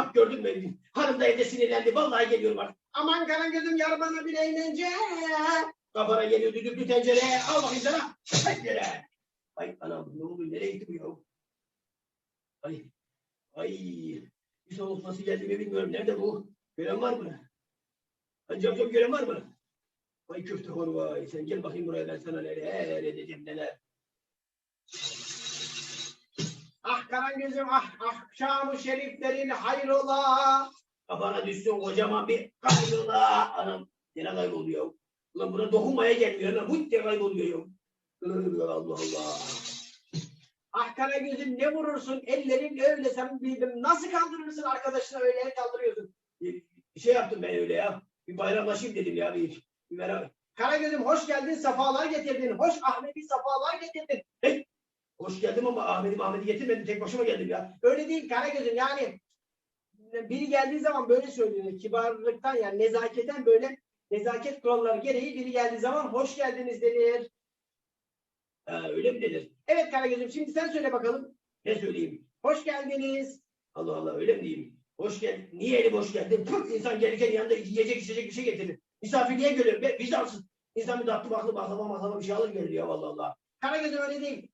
Bak gördün mü? Hanım da evde sinirlendi. Vallahi geliyorum bak. Aman Karagöz'üm yar bana bir eğlence. Kafana geliyor düdüklü tencere. Al bakayım sana. Tencere. Ay anam ne oldu? Nereye gitti bu ya? Ay. Ay. Bir soğuk nasıl geldi mi bilmiyorum. Nerede bu? Gören var mı? Ancak çok gören var mı? Vay köfte horu vay. Sen gel bakayım buraya ben sana neler edeceğim neler. Ah Karagöz'üm ah ah Şam-ı Şeriflerin hayrola. Kafana düşsün kocaman bir kaybola. Anam yine kayboluyor. Ulan buna dokunmaya gelmiyor. Lan bu diye kayboluyor. Allah Allah. Ah Karagöz'üm ne vurursun ellerin öyle sen bildim. Nasıl kaldırırsın arkadaşına öyle el kaldırıyorsun. Bir bir şey yaptım ben öyle ya. Bir bayramlaşayım dedim ya. Bir, bir beraber. Karagöz'üm hoş geldin sefalar getirdin. Hoş Ahmet'i sefalar getirdin. Hoş geldim ama Ahmet'i Ahmet'i getirmedim. Tek başıma geldim ya. Öyle değil Karagöz'üm yani biri geldiği zaman böyle söylüyor. Kibarlıktan yani nezaketen böyle nezaket kuralları gereği biri geldiği zaman hoş geldiniz denir. Ha, öyle mi denir? Evet Karagöz'üm şimdi sen söyle bakalım. Ne söyleyeyim? Hoş geldiniz. Allah Allah öyle mi diyeyim? Hoş geldin. Niye eli boş geldin? Pıh, İnsan gelirken yanında yiyecek içecek bir şey getirir. Misafirliğe geliyor. Be, vicdansız. İnsan bir tatlı baklı baklava maklava bir şey alır gelir ya vallahi Allah. Karagöz'üm öyle değil.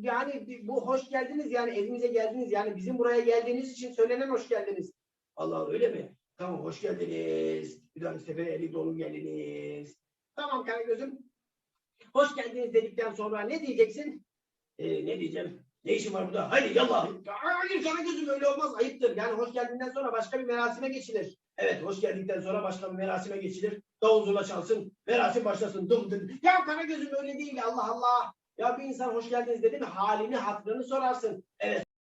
Yani bu hoş geldiniz yani evimize geldiniz yani bizim buraya geldiğiniz için söylenen hoş geldiniz. Allah öyle mi? Tamam hoş geldiniz. Bir dahaki sefere eli dolu geldiniz. Tamam Karagöz'üm. Hoş geldiniz dedikten sonra ne diyeceksin? Ee, ne diyeceğim? Ne işin var burada? Haydi yallah. Hayır Karagöz'üm öyle olmaz ayıptır. Yani hoş geldiğinden sonra başka bir merasime geçilir. Evet hoş geldikten sonra başka bir merasime geçilir. Davul zurna çalsın. Merasim başlasın. Dım dım. Ya Karagöz'üm öyle değil Allah Allah. Ya bir insan hoş geldiniz dedi mi halini hatrını sorarsın. Evet